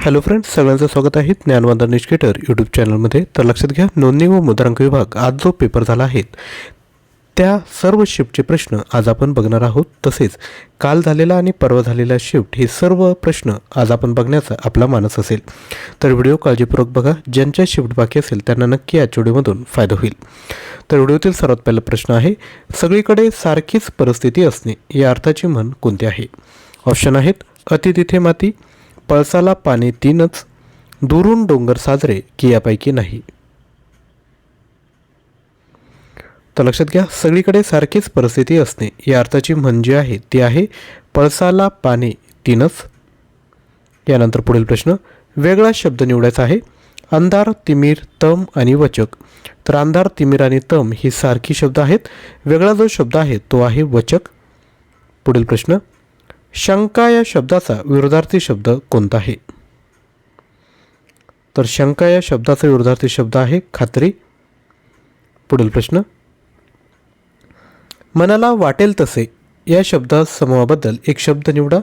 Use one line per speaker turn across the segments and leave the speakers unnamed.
Hello friends सगळ्यांचं स्वागत आहे ज्ञानवंदन निष्केटर यूट्यूब चॅनलमध्ये तर लक्षात घ्या नोंदणी व मुद्रांक विभाग आज जो पेपर झाला आहे त्या सर्व शिफ्टचे प्रश्न आज आपण बघणार आहोत. तसेच काल झालेला आणि परवा झालेला शिफ्ट हे सर्व प्रश्न आज आपण बघण्याचा आपला मानस असेल. तर व्हिडिओ काळजीपूर्वक बघा ज्यांच्या शिफ्ट बाकी असेल त्यांना नक्की या व्हिडिओमधून फायदा होईल. तर व्हिडिओतील सर्वात पहिला प्रश्न आहे सगळीकडे सारखीच परिस्थिती असणे या अर्थाची म्हण कोणती आहे? ऑप्शन आहेत अति तिथे माती पळसाला पाने तीनच दुरून डोंगर साजरे की यापैकी नाही. तर लक्षात घ्या सगळीकडे सारखीच परिस्थिती असणे या अर्थाची म्हणजे आहे ती आहे पळसाला पाने तीनच. यानंतर पुढील प्रश्न वेगळा शब्द निवडायचा आहे अंधार तिमीर तम आणि वचक. तर अंधार तिमीर आणि तम ही सारखी शब्द आहेत वेगळा जो शब्द आहे तो आहे वचक. पुढील प्रश्न शंका या शब्दाचा विरोधार्थी शब्द कोणता आहे तर शंका या शब्दाचा विरोधार्थी शब्द आहे खात्री. पुढील प्रश्न. मनाला वाटेल तसे या शब्दा समूहाबद्दल एक शब्द निवडा.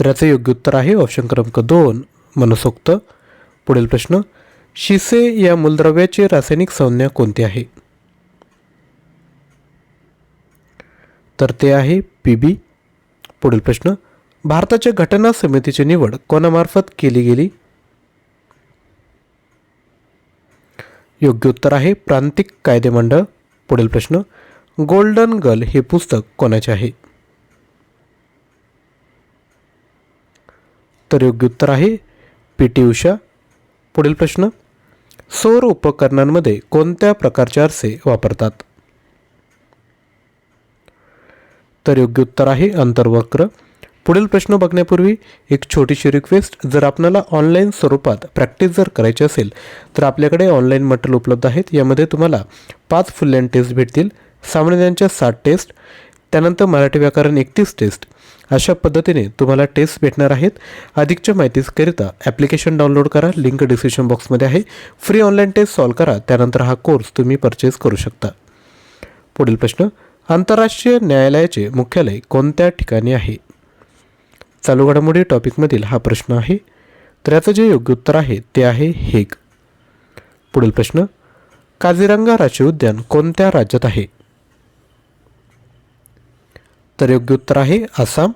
तर याचे योग्य उत्तर आहे ऑप्शन क्रमांक दोन मनसोक्त. पुढील प्रश्न. शिसे या मूलद्रव्याचे रासायनिक संज्ञा कोणती आहे? तर ते आहे पी बी. पुढील प्रश्न भारताच्या घटना समितीची निवड कोणामार्फत केली गेली? योग्य उत्तर आहे प्रांतिक कायदेमंडळ पुढील प्रश्न गोल्डन गर्ल हे पुस्तक कोणाचे आहे? तर योग्य उत्तर आहे पी टी उषा. पुढील प्रश्न सौर उपकरणांमध्ये कोणत्या प्रकारचे आरसे वापरतात? तर योग्य उत्तर आहे अंतर्वक्र. पुढील प्रश्न बघण्यापूर्वी एक छोटीशी रिक्वेस्ट जर आपल्याला ऑनलाईन स्वरूपात प्रॅक्टिस जर करायची असेल तर आपल्याकडे ऑनलाईन मटेरियल उपलब्ध आहेत. यामध्ये तुम्हाला पाच फुल लँड टेस्ट भेटतील. सामान्यांच्या सात टेस्ट त्यानंतर मराठी व्याकरण एकतीस टेस्ट अशा पद्धतीने तुम्हाला टेस्ट भेटणार आहेत. अधिकच्या माहितीकरिता ॲप्लिकेशन डाउनलोड करा. लिंक डिस्क्रिप्शन बॉक्समध्ये आहे. फ्री ऑनलाईन टेस्ट सॉल्व करा. त्यानंतर हा कोर्स तुम्ही परचेस करू शकता. पुढील प्रश्न. आंतरराष्ट्रीय न्यायालयाचे मुख्यालय कोणत्या ठिकाणी आहे? चालू घडामोडी टॉपिकमधील हा प्रश्न आहे. तर याचं जे योग्य उत्तर आहे ते आहे हेग. पुढील प्रश्न काझीरंगा राष्ट्रीय उद्यान कोणत्या राज्यात आहे? तर योग्य उत्तर आहे आसाम.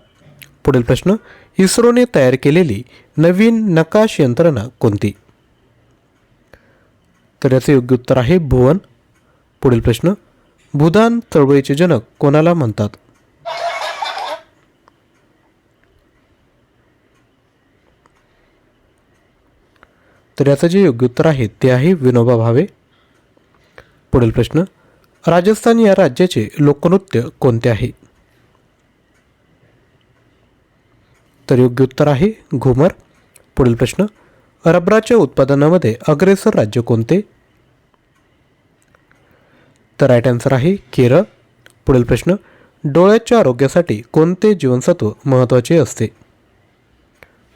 पुढील प्रश्न इस्रोने तयार केलेली नवीन नकाश यंत्रणा कोणती? तर याचे योग्य उत्तर आहे भुवन. पुढील प्रश्न भूदान चळवळीचे जनक कोणाला म्हणतात? तर याचं जे योग्य उत्तर आहे ते आहे विनोबा भावे. पुढील प्रश्न राजस्थान या राज्याचे लोकनृत्य कोणते आहे? तर योग्य उत्तर आहे घुमर. पुढील प्रश्न रबराच्या उत्पादनामध्ये अग्रेसर राज्य कोणते? तर राईट आन्सर आहे केरळ. पुढील प्रश्न डोळ्याच्या आरोग्यासाठी कोणते जीवनसत्व महत्त्वाचे असते?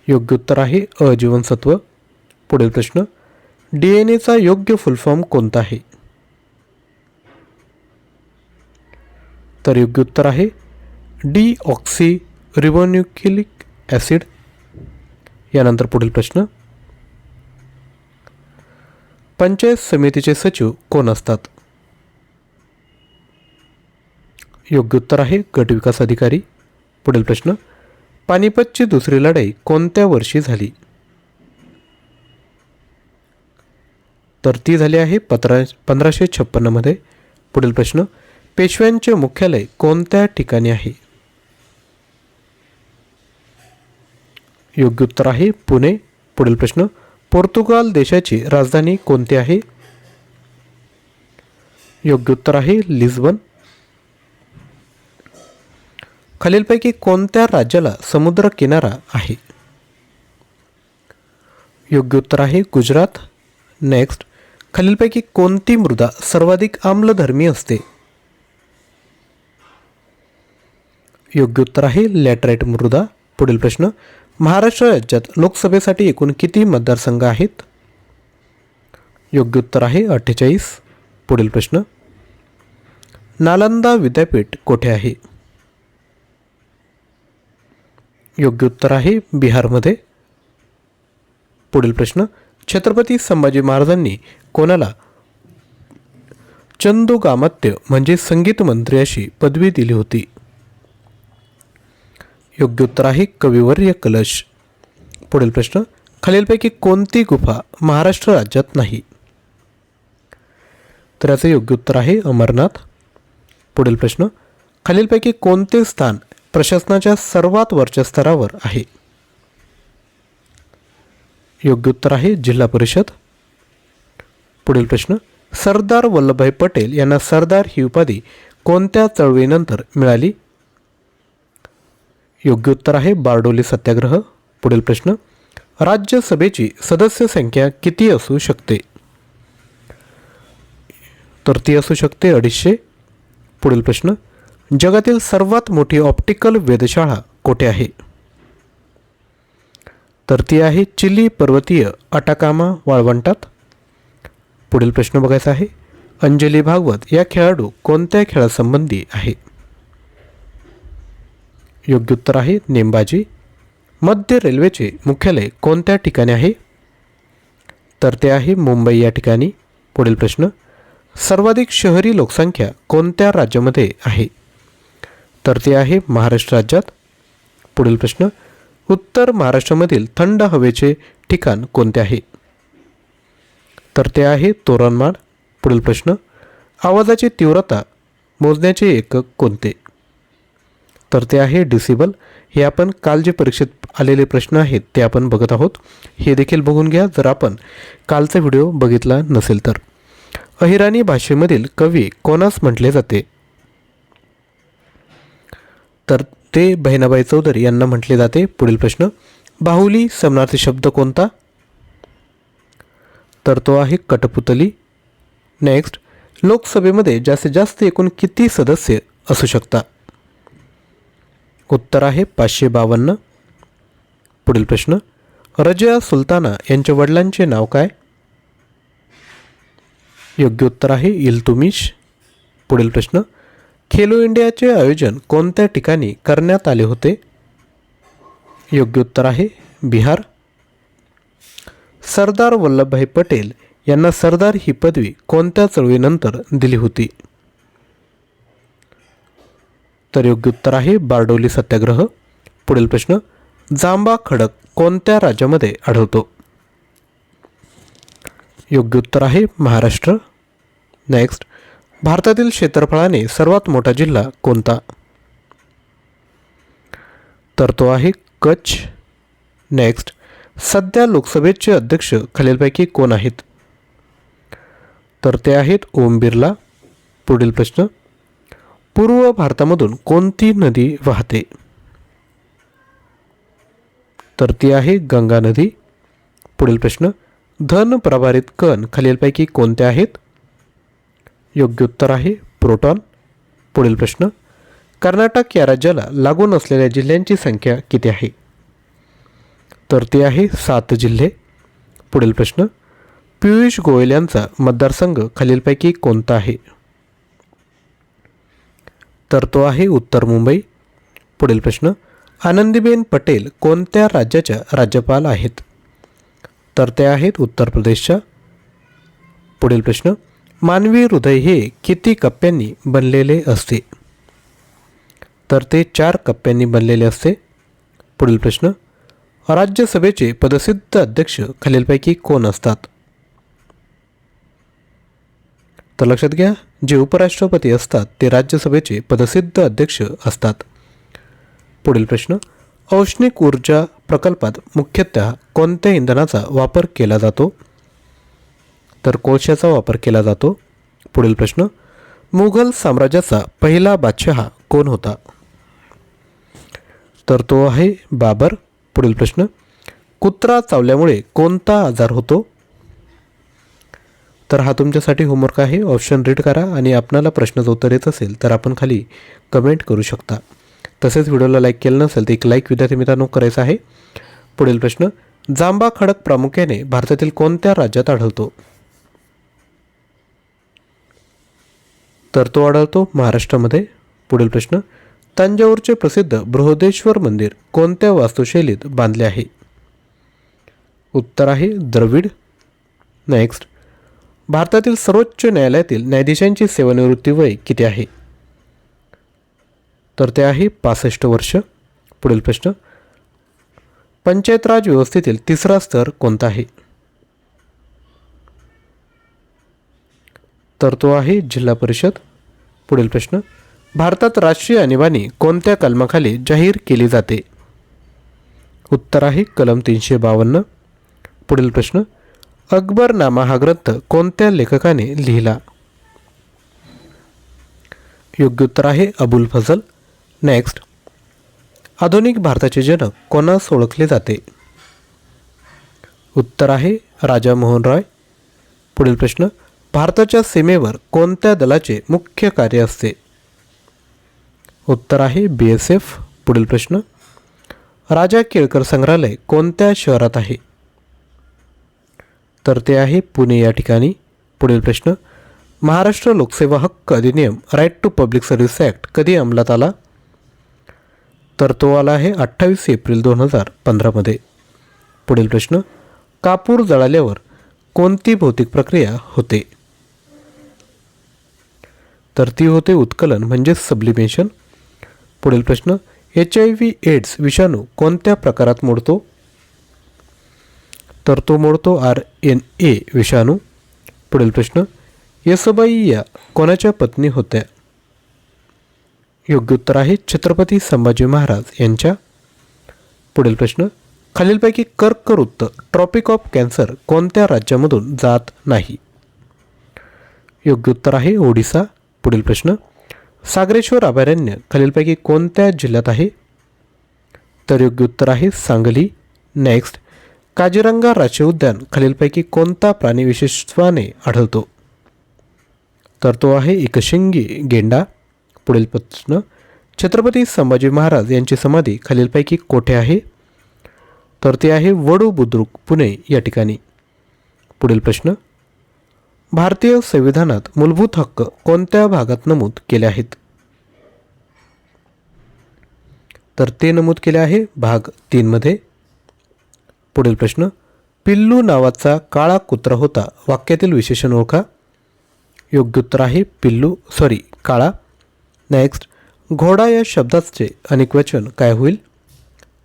योग्य उत्तर आहे अ जीवनसत्व पुढील प्रश्न डी एन एचा योग्य फुलफॉर्म कोणता आहे? तर योग्य उत्तर आहे डी ऑक्सी रिबोन्युक्लिक ॲसिड. यानंतर पुढील प्रश्न पंचायत समितीचे सचिव कोण असतात? योग्य उत्तर आहे. गट विकास अधिकारी पुढील प्रश्न. पानिपतची दुसरी लढाई कोणत्या वर्षी झाली? तर ती झाली आहे पत्रा पंधराशे छप्पन्नमध्ये पुढील प्रश्न. पेशव्यांचे मुख्यालय कोणत्या ठिकाणी आहे? योग्य उत्तर आहे पुणे. पुढील प्रश्न. पोर्तुगाल देशाची राजधानी कोणती आहे? योग्य उत्तर आहे लिस्बन. खालीलपैकी कोणत्या राज्याला समुद्र किनारा आहे? योग्य उत्तर आहे गुजरात. नेक्स्ट खालीलपैकी कोणती मृदा सर्वाधिक आम्लधर्मी असते? योग्य उत्तर आहे लॅटराईट मृदा. पुढील प्रश्न महाराष्ट्र राज्यात लोकसभेसाठी एकूण किती मतदारसंघ आहेत? योग्य उत्तर आहे अठ्ठेचाळीस. पुढील प्रश्न नालंदा विद्यापीठ कोठे आहे? योग्य उत्तर आहे बिहारमध्ये. पुढील प्रश्न छत्रपती संभाजी महाराजांनी कोणाला चंदोगामात्य म्हणजे संगीत मंत्री अशी पदवी दिली होती? योग्य उत्तर आहे कविवर्य कलश. पुढील प्रश्न खालीलपैकी कोणती गुफा महाराष्ट्र राज्यात नाही? तर याचं योग्य उत्तर आहे अमरनाथ. पुढील प्रश्न खालीलपैकी कोणते स्थान प्रशासनाच्या सर्वात वरच्या स्तरावर आहे. योग्य उत्तर आहे जिल्हा परिषद. पुढील प्रश्न सरदार वल्लभभाई पटेल यांना सरदार ही उपाधी कोणत्या चळवळीनंतर मिळाली? योग्य उत्तर आहे बारडोली सत्याग्रह. पुढील प्रश्न राज्यसभेची सदस्य संख्या किती असू शकते? तर ती असू शकते अडीचशे. पुढील प्रश्न जगातील सर्वात मोठी ऑप्टिकल वेधशाळा कोठे आहे? तर ती आहे चिली पर्वतीय अटाकामा वाळवंटात. पुढील प्रश्न बघायचा आहे. अंजली भागवत या खेळाडू कोणत्या खेळासंबंधी आहे? योग्य उत्तर आहे नेमबाजी. मध्य रेल्वेचे मुख्यालय कोणत्या ठिकाणी आहे? तर ते आहे मुंबई या ठिकाणी. पुढील प्रश्न. सर्वाधिक शहरी लोकसंख्या कोणत्या राज्यामध्ये आहे? तर ते आहे महाराष्ट्र राज्यात. पुढील प्रश्न उत्तर महाराष्ट्रामधील थंड हवेचे ठिकाण कोणते आहे? तर ते आहे तोरणमाळ. पुढील प्रश्न आवाजाची तीव्रता मोजण्याचे एकक कोणते? तर ते आहे डिसिबल हे आपण काल जे परीक्षेत आलेले प्रश्न आहेत ते आपण बघत आहोत. हे देखील बघून घ्या. जर आपण कालचा व्हिडिओ बघितला नसेल तर. अहिराणी भाषेमधील कवी कोणास म्हटले जाते? तर ते बहिणाबाई चौधरी यांना म्हटले जाते. पुढील प्रश्न बाहुली समनार्थी शब्द कोणता? तर तो आहे कटपुतली. नेक्स्ट लोकसभेमध्ये जास्तीत जास्त एकूण किती सदस्य असू शकता? उत्तर आहे पाचशे बावन्न. पुढील प्रश्न रजिया सुलताना यांच्या वडिलांचे नाव काय? योग्य उत्तर आहे इल्तुमिश. पुढील प्रश्न खेलो इंडियाचे आयोजन कोणत्या ठिकाणी करण्यात आले होते? योग्य उत्तर आहे बिहार. सरदार वल्लभभाई पटेल यांना सरदार ही पदवी कोणत्या चळवळीनंतर दिली होती? तर योग्य उत्तर आहे बारडोली सत्याग्रह. पुढील प्रश्न जांबा खडक कोणत्या राज्यामध्ये आढळतो? योग्य उत्तर आहे महाराष्ट्र. नेक्स्ट भारतातील क्षेत्रफळाने सर्वात मोठा जिल्हा कोणता? तर तो आहे कच्छ. नेक्स्ट सध्या लोकसभेचे अध्यक्ष खालीलपैकी कोण आहेत? तर ते आहेत ओम बिर्ला. पुढील प्रश्न. पूर्व भारतामधून कोणती नदी वाहते? तर ती आहे गंगा नदी. पुढील प्रश्न. धन प्रभारित कण खालीलपैकी कोणते आहेत? योग्य उत्तर आहे. प्रोटॉन पुढील प्रश्न. कर्नाटक या राज्याला लागून असलेल्या जिल्ह्यांची संख्या किती आहे? तर ते आहे सात जिल्हे. पुढील प्रश्न. पियुष गोयल यांचा मतदारसंघ खालीलपैकी कोणता आहे? तर तो आहे उत्तर मुंबई. पुढील प्रश्न. आनंदीबेन पटेल कोणत्या राज्याच्या राज्यपाल आहेत? तर ते आहेत उत्तर प्रदेशच्या. पुढील प्रश्न. मानवी हृदय हे किती कप्प्यांनी बनलेले असते? तर ते चार कप्प्यांनी बनलेले असते. पुढील प्रश्न राज्यसभेचे पदसिद्ध अध्यक्ष खालीलपैकी कोण असतात? तर लक्षात घ्या जे उपराष्ट्रपती असतात ते राज्यसभेचे पदसिद्ध अध्यक्ष असतात. पुढील प्रश्न औष्णिक ऊर्जा प्रकल्पात मुख्यतः कोणत्या इंधनाचा वापर केला जातो? तर कोळशाचा वापर केला जातो. पुढील प्रश्न. मुघल साम्राज्याचा पहिला बादशहा कोण होता? तर तो आहे बाबर. पुढील प्रश्न. कुत्रा चावल्यामुळे कोणता आजार होतो? तर हा तुमच्यासाठी होमवर्क आहे. ऑप्शन रीड करा आणि आपणाला प्रश्नाचं उत्तर येत असेल तर आपण खाली कमेंट करू शकता. तसेच व्हिडिओला लाईक केलं नसेल तर एक लाईक विद्यार्थी मित्रांनो करायचा आहे. पुढील प्रश्न. जांबा खडक प्रामुख्याने भारतातील कोणत्या राज्यात आढळतो? तर तो आढळतो महाराष्ट्रामध्ये. पुढील प्रश्न. तंजावरचे प्रसिद्ध बृहदेश्वर मंदिर कोणत्या वास्तुशैलीत बांधले आहे? उत्तर आहे द्रविड. नेक्स्ट भारतातील सर्वोच्च न्यायालयातील न्यायाधीशांची सेवानिवृत्ती वय किती आहे? तर ते आहे पासष्ट वर्ष. पुढील प्रश्न. पंचायत राज व्यवस्थेतील तिसरा स्तर कोणता आहे? तर तो आहे. जिल्हा परिषद. पुढील प्रश्न. भारतात राष्ट्रीय आणीबाणी कोणत्या कलमाखाली जाहीर केली जाते? उत्तर आहे कलम तीनशे बावन्न. पुढील प्रश्न. अकबरनामा हा ग्रंथ कोणत्या लेखकाने लिहिला? योग्य उत्तर आहे अबुल फजल. नेक्स्ट आधुनिक भारताचे जनक कोणास ओळखले जाते? उत्तर आहे राजा मोहन रॉय. पुढील प्रश्न. भारताच्या सीमेवर कोणत्या दलाचे मुख्य कार्य असते? उत्तर आहे बी एस एफ पुढील प्रश्न. राजा केळकर संग्रहालय कोणत्या शहरात आहे? तर ते आहे पुणे या ठिकाणी. पुढील प्रश्न. महाराष्ट्र लोकसेवा हक्क अधिनियम right to public service act कधी अंमलात आला? तर तो आला आहे अठ्ठावीस एप्रिल दोन हजार पंधरामध्ये पुढील प्रश्न. कापूर जळाल्यावर कोणती भौतिक प्रक्रिया होते? तर ती होते उत्कलन म्हणजेच सब्लिमेशन पुढील प्रश्न एच आय व्ही एड्स विषाणू कोणत्या प्रकारात मोडतो? तर तो मोडतो आर एन ए विषाणू. पुढील प्रश्न येसबाई या कोणाच्या पत्नी होत्या? योग्य उत्तर आहे छत्रपती संभाजी महाराज यांच्या. पुढील प्रश्न खालीलपैकी कर्कवृत्त ट्रॉपिक ऑफ कॅन्सर कोणत्या राज्यामधून जात नाही? योग्य उत्तर आहे ओडिसा. पुढील प्रश्न. सागरेश्वर अभयारण्य खालीलपैकी कोणत्या जिल्ह्यात आहे? तर योग्य उत्तर आहे सांगली. नेक्स्ट काजीरंगा राष्ट्रीय उद्यान खालीलपैकी कोणता प्राणी विशेषत्वाने आढळतो? तर तो आहे एकशिंगी गेंडा. पुढील प्रश्न छत्रपती संभाजी महाराज यांची समाधी खालीलपैकी कोठे आहे? तर ते आहे वडू बुद्रुक पुणे या ठिकाणी. पुढील प्रश्न भारतीय संविधानात मूलभूत हक्क कोणत्या भागात नमूद केले आहेत? तर ते नमूद केले आहे भाग तीनमध्ये पुढील प्रश्न पिल्लू नावाचा काळा कुत्रा होता वाक्यातील विशेषण ओळखा. योग्य उत्तर आहे पिल्लू सॉरी काळा. नेक्स्ट घोडा या शब्दाचे अनेक वचन काय होईल?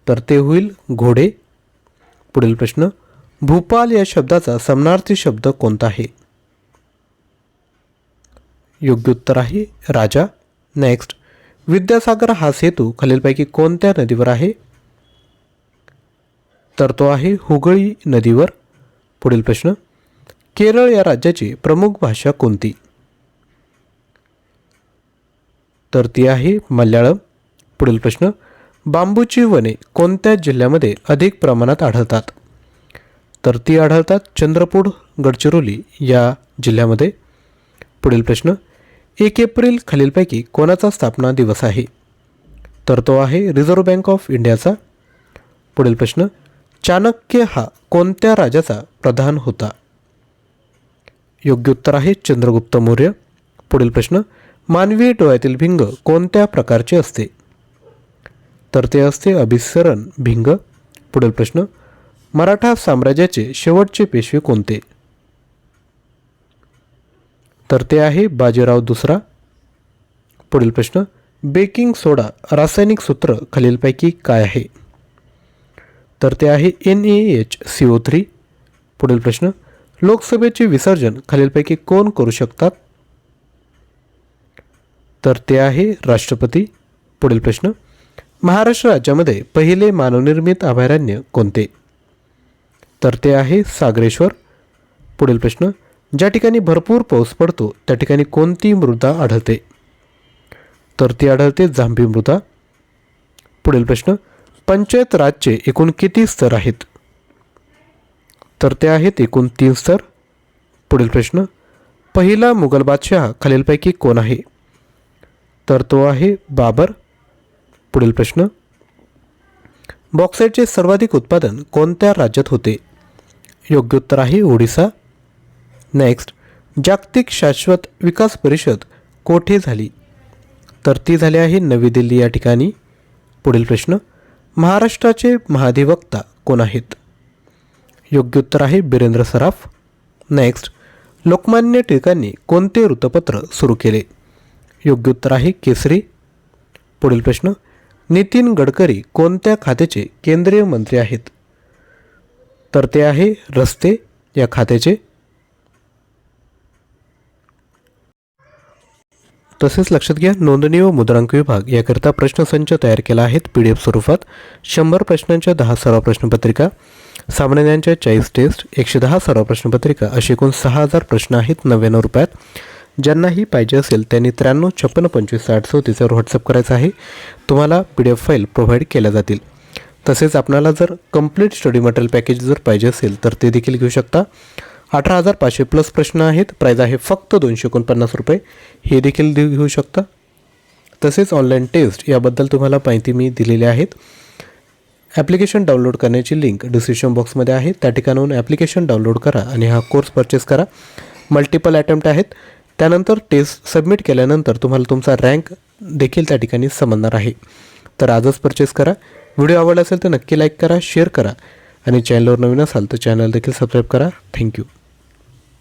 तर ते होईल घोडे. पुढील प्रश्न भूपाल या शब्दाचा समनार्थी शब्द कोणता आहे? योग्य उत्तर आहे राजा. नेक्स्ट विद्यासागर हा सेतू खालीलपैकी कोणत्या नदीवर आहे? तर तो आहे हुगळी नदीवर. पुढील प्रश्न. केरळ या राज्याची प्रमुख भाषा कोणती? तर ती आहे मल्याळम. पुढील प्रश्न. बांबूची वने कोणत्या जिल्ह्यामध्ये अधिक प्रमाणात आढळतात? तर ती आढळतात चंद्रपूर गडचिरोली या जिल्ह्यामध्ये. पुढील प्रश्न एक एप्रिल खालीलपैकी कोणाचा स्थापना दिवस आहे? तर तो आहे रिझर्व्ह बँक ऑफ इंडियाचा पुढील प्रश्न चाणक्य हा कोणत्या राजाचा प्रधान होता? योग्य उत्तर आहे चंद्रगुप्त मौर्य. पुढील प्रश्न मानवी डोळ्यातील भिंग कोणत्या प्रकारचे असते? तर ते असते अभिसरण भिंग. पुढील प्रश्न मराठा साम्राज्याचे शेवटचे पेशवे कोणते? तर ते आहे बाजीराव दुसरा. पुढील प्रश्न बेकिंग सोडा रासायनिक सूत्र खालीलपैकी काय आहे? तर ते आहे N A H C O three पुढील प्रश्न लोकसभेचे विसर्जन खालीलपैकी कोण करू शकतात? तर ते आहे राष्ट्रपती. पुढील प्रश्न महाराष्ट्र राज्यामध्ये पहिले मानवनिर्मित अभयारण्य कोणते? तर ते आहे सागरेश्वर. पुढील प्रश्न ज्या ठिकाणी भरपूर पाऊस पडतो त्या ठिकाणी कोणती मृदा आढळते. तर ती आढळते जांभी मृदा. पुढील प्रश्न पंचायत राजचे एकूण किती स्तर आहेत? तर ते आहेत एकूण तीन स्तर. पुढील प्रश्न पहिला मुघल बादशहा खालीलपैकी कोण आहे? तर तो आहे बाबर. पुढील प्रश्न बॉक्साईटचे सर्वाधिक उत्पादन कोणत्या राज्यात होते? योग्य उत्तर आहे ओडिसा. नेक्स्ट जागतिक शाश्वत विकास परिषद कोठे झाली? तर ती झाली आहे नवी दिल्ली या ठिकाणी. पुढील प्रश्न महाराष्ट्राचे महाधिवक्ता कोण आहेत? योग्य उत्तर आहे बिरेंद्र सराफ. नेक्स्ट लोकमान्य टिळकांनी कोणते वृत्तपत्र सुरू केले? योग्य उत्तर आहे केसरी. पुढील प्रश्न नितीन गडकरी कोणत्या खात्याचे केंद्रीय मंत्री आहेत? तर ते आहे रस्ते या खात्याचे. तसेच लक्षात घ्या नोंदणी व मुद्रांक विभाग याकरिता प्रश्नसंच तयार केला आहेत पी डी एफ स्वरूपात. शंभर प्रश्नांच्या दहा सराव प्रश्नपत्रिका सामान्यांच्या चाळीस टेस्ट एकशे दहा सराव प्रश्नपत्रिका असे एकूण सहा हजार प्रश्न आहेत नव्याण्णव रुपयात. ज्यांनाही पाहिजे असेल त्यांनी त्र्याण्णव छप्पन्न पंचवीस साठ चौतीसवर व्हॉट्सअप करायचं आहे. तुम्हाला P D F file provide केल्या जातील. तसेच आपणाला जर कंप्लीट स्टडी मटेरियल पॅकेज जर पाहिजे असेल तर ते देखील घेऊ शकता. अठरा हजार पाचशे प्लस प्रश्न आहेत. प्राईज आहे फक्त दोनशे एकोणपन्नास रुपये. हे देखील देऊ घेऊ शकता. तसेच ऑनलाईन टेस्ट याबद्दल तुम्हाला माहिती मी दिलेली आहेत. ॲप्लिकेशन डाउनलोड करण्याची लिंक डिस्क्रिप्शन बॉक्समध्ये आहे. त्या ठिकाणाहून ॲप्लिकेशन डाउनलोड करा आणि हा कोर्स परचेस करा. मल्टिपल अटेम्प्ट आहेत. त्यानंतर टेस्ट सबमिट केल्यानंतर तुम्हाला तुमचा रँक देखील त्या ठिकाणी समजणार आहे. तर आजच परचेस करा. व्हिडिओ आवडला असेल तर नक्की लाईक करा शेअर करा आणि चॅनलवर नवीन असाल तर चॅनल देखील सबस्क्राईब करा. थँक्यू